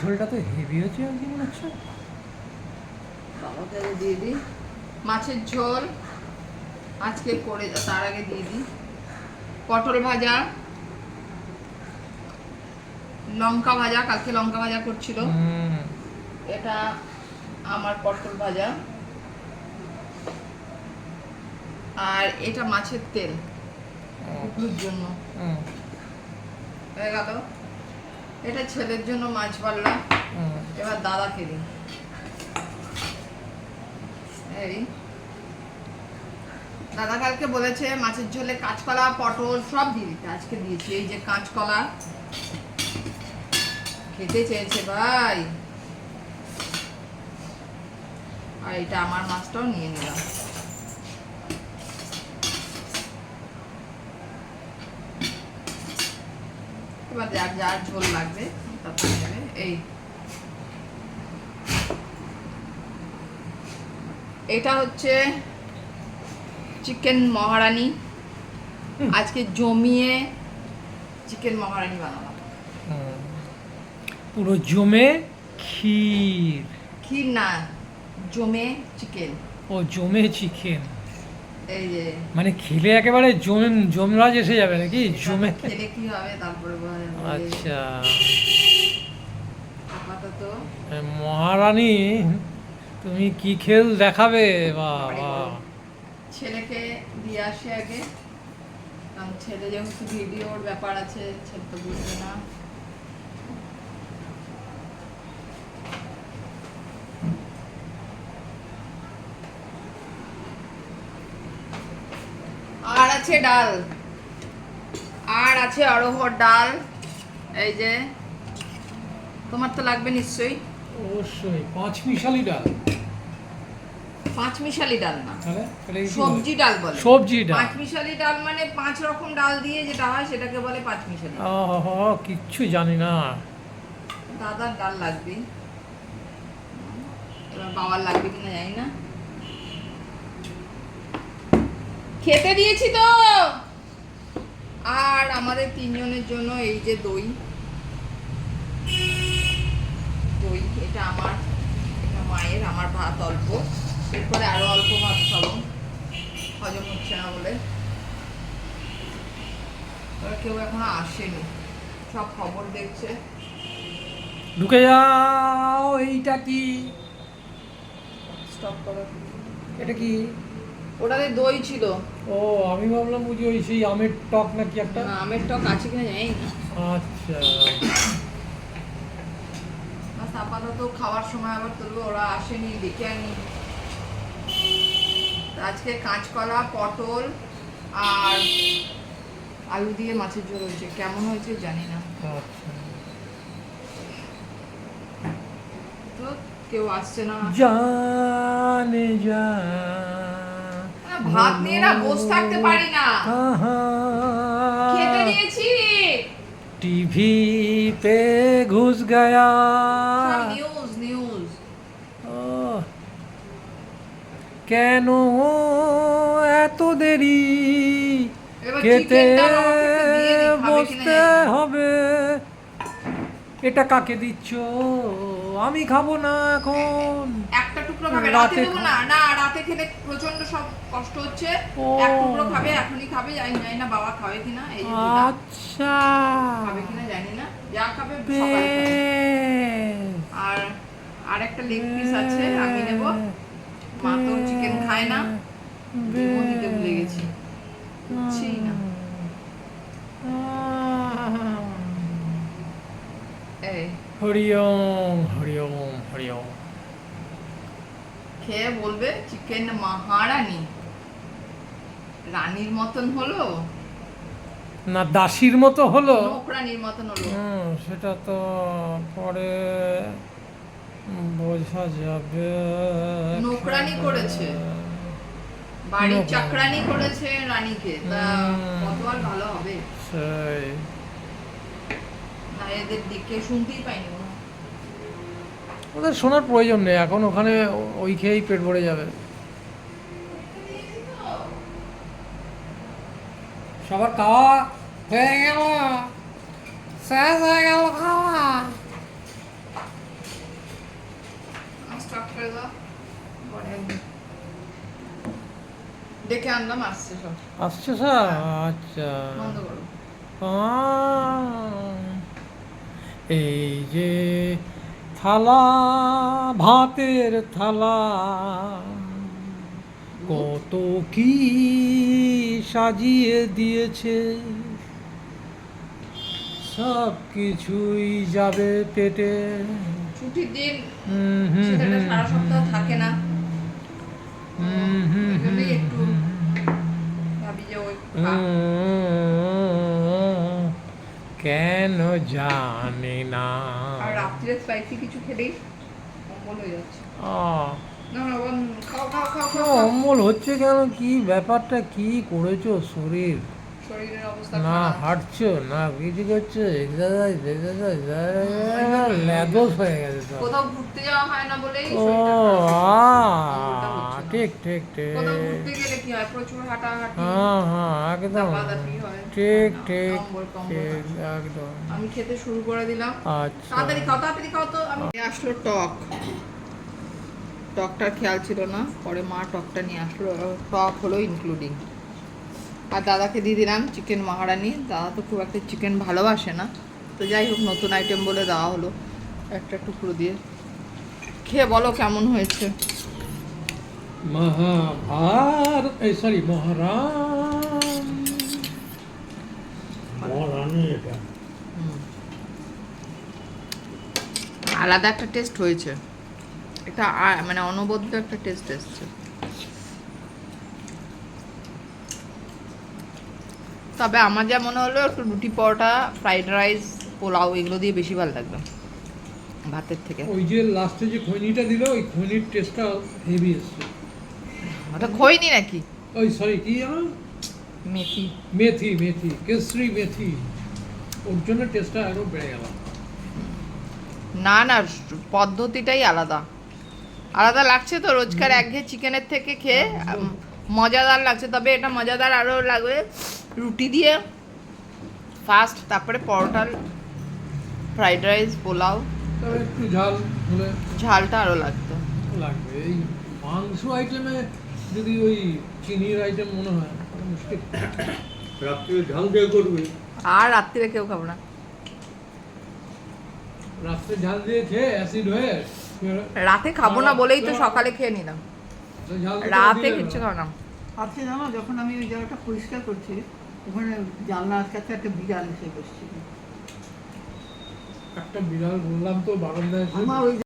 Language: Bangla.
ঝোলটা তো হেভি হচ্ছে আর কি মনে হচ্ছে? বাবাকে দিয়ে দিই। মাছের ঝোল আজকে করে তার আগে দিয়ে দিই। পটল ভাজা লঙ্কা ভাজা কালকে লঙ্কা ভাজা করছিল। এটা আমার পটল ভাজা। আর এটা মাছের তেল। জন্য। হয়ে গেল? এটা ছেলের জন্য মাছ পারলাম। এবার দাদাকে দিই এই। দাদা কালকে বলেছে মাছের ঝোলে কাঁচকলা পটল সব দিয়ে দিতে। আজকে দিয়েছি। এই যে কাঁচকলা। খেতে চেয়েছে ভাই। আর এটা আমার মাছটাও নিয়ে নিলাম। এবার যার যার ঝোল লাগবে তারপরে এই। এটা হচ্ছে চিকেন মহারানি। আজকে জমিয়ে চিকেন মহারানি বানালাম। পুরো জমে ক্ষীর। ক্ষীর না জমে চিকেন। ও জমে চিকেন। এই যে মানে খেলে একেবারে জমে জমরাজ এসে যাবে নাকি? জমে খেলে কি হবে? তারপরে আচ্ছা। আপাতত। মহারানী তুমি কি খেল দেখাবে? বাবা ছেলেকে দিয়ে আসি আগে। কারণ ছেলে যেহেতু ভিডিওর ব্যাপার আছে ছেলে তো বুঝবে না আর আছে ডাল। আর আছে অরহর ডাল। এই যে তোমার তো লাগবে নিশ্চয়ই। অবশ্যই পাঁচ মিশালি ডাল পাঁচ মিশালি ডাল না? সবজি ডাল বলে। সবজি ডাল। পাঁচ মিশালি ডাল মানে পাঁচ রকম ডাল দিয়ে যেটা হয় সেটাকে বলে পাঁচ মিশালি ওহ কিচ্ছু জানি না। দাদার ডাল লাগবে। এবার বাবার লাগবে কিনা জানি না। খেতে দিয়েছি তো। আর আমাদের তিনজনের জন্য এই যে দই। দই এটা আমার এটা মায়ের আমার ভাত অল্প। এরপরে আরও অল্প ভাত খাব। হজম হচ্ছে না বলে। কেউ এখনও আসেনি। সব খবর দেখছে। ঢুকে যাও এইটা কি? স্টপ করো। এটা কি? ওটাতে দই ছিল। ও আমি ভাবলাম বুঝি ওই সেই আমের টক নাকি একটা? আমের টক আছে কিনা জানি না। আচ্ছা। আপাতত খাওয়ার সময় আবার তুলবো ওরা আসেনি দেখে আনি আজকে কাঁচকলা পটল আর আলু দিয়ে মাছের ঝোল হয়েছে। কেমন হয়েছে জানি না। আচ্ছা। তো কেউ আসছে না। জানে যা না, ভাত নিয়ে না বসে থাকতে পারি না। খেতে দিয়েছি। টিভি পে ঘুষ গয়া। নিউজ নিউজ কেন এত দেরি? খেতে বসতে হবে। এটা কাকে দিচ্ছ? আমি খাব না এখন। একটা টুকরো খাবে রাতে দেবো না। না রাতে খেলে প্রচণ্ড সব কষ্ট হচ্ছে। এক টুকরো খাবে এখনই খাবে জানি জানি না বাবা খাবে কিনা এই যে আচ্ছা। খাবে কিনা জানি না। যা খাবে খাবে। বেশ। আর আর একটা লেগ পিস আছে আমি নেব। মা তো চিকেন খায় না। ভুলে গেছি। না। এই হরি ওম হরি ওম হরি ওম। খেয়ে বলবে চিকেন মহারানী। রানীর মতন হলো? না দাসির মতো হলো? নোকরানির মতন হলো। হুম, সেটা তো পরে বোঝা যাবে। নোকরানি করেছে। বাড়ির চাকরানি করেছে রানীকে। তা। কত আর ভালো হবে? সেই। এদের দিকে শুনতেই পাইনি ওদের শোনার প্রয়োজন নেই এখন ওখানে ওই খেয়েই পেট ভরে যাবে। সবার খাওয়া হয়ে গেল শেষ হয়ে গেল খাওয়া। ডেকে আনলাম আসছে সব। আসছে স্যার আচ্ছা। বন্ধ করো। এই যে থালা ভাতের থালা কত কি সাজিয়ে দিয়েছে। সব কিছুই যাবে পেটে। ছুটির দিন হুম, হুম, ছেলেটা হুম, সারা সপ্তাহ থাকে না। হুম, হুম, হুম, একটু হুম, ভাবি যে ওই হুম, কেন জানি না আর রাত্রে স্পাইসি কিছু খেলেই অম্বল হয়ে যাচ্ছে। অম্বল হচ্ছে কেন কি ব্যাপারটা কি করেছ শরীর না হাঁটছো না কিছু করছ এক্সারসাইজ এক্সারসাইজ ল্যাদোস হয়ে গেছে ঘুরতে যাওয়া হয় না বলেই ও। ঠিক ঠিক ঠিক। ঘুরতে গেলে কি হয়? প্রচুর হাঁটাহাঁটি হ্যাঁ হ্যাঁ একদম। ঠিক ঠিক ঠিক একদম। আমি খেতে শুরু করে দিলাম। আচ্ছা। তাড়াতাড়ি খাও তাড়াতাড়ি খাও তো। আমি আসলো টক। টকটার খেয়াল ছিল না। পরে মা টকটা নিয়ে আসলো। টক হলো ইনক্লুডিং আর দাদাকে দিয়ে দিলাম চিকেন মহারানি দাদা তো খুব একটা চিকেন ভালোবাসে না। তো যাই হোক নতুন আইটেম বলে দেওয়া হলো। একটা টুকরো দিয়ে। খেয়ে বলো কেমন হয়েছে? মহাভার এই সরি মহারাম। মহারানী এটা। আলাদা একটা টেস্ট হয়েছে। একটা মানে অনবদ্য একটা টেস্ট এসছে। তবে আমার যা মনে হলো একটু রুটি পরোটা ফ্রাইড রাইস পোলাও এগুলো দিয়ে বেশি ভালো লাগবে। ভাতের থেকে। ওই যে লাস্টে যে খৈনিটা দিল ওই খৈনির টেস্টটা হেভি এসছে। ওটা খইনি নাকি? ওই সরি কি জানো মেথি। মেথি মেথি কেসরি মেথি। ওর জন্য টেস্টটা আরও বেড়ে গেল। না না পদ্ধতিটাই আলাদা। আলাদা লাগছে তো রোজকার একঘেয়ে চিকেনের থেকে খেয়ে মজাদার লাগছে। তবে এটা মজাদার আরও লাগবে রুটি দিয়ে ফার্স্ট তারপরে পরোটা ফ্রাইড রাইস পোলাও। তবে একটু ঝাল হলে ঝালটা আরও লাগতো। লাগবে। এই মাংস আইটেমে যদি ওই চিনির আইটেম মনে হয় মুশকিল। রাত্রে ঝাল দিয়ে করবে? আর রাত্রিরে কেউ খাব না। রাত্রে ঝাল দিয়ে খেয়ে অ্যাসিড হয়ে রাতে খাব না বলেই তো সকালে খেয়ে নিলাম। রাতে কিচ্ছু না। খাব না। আজকে জানো যখন আমি ওই জায়গাটা পরিষ্কার করছি ওখানে জানলার কাছে একটা বিড়াল এসে বসছিল। একটা বিড়াল বললাম তো বারান্দায়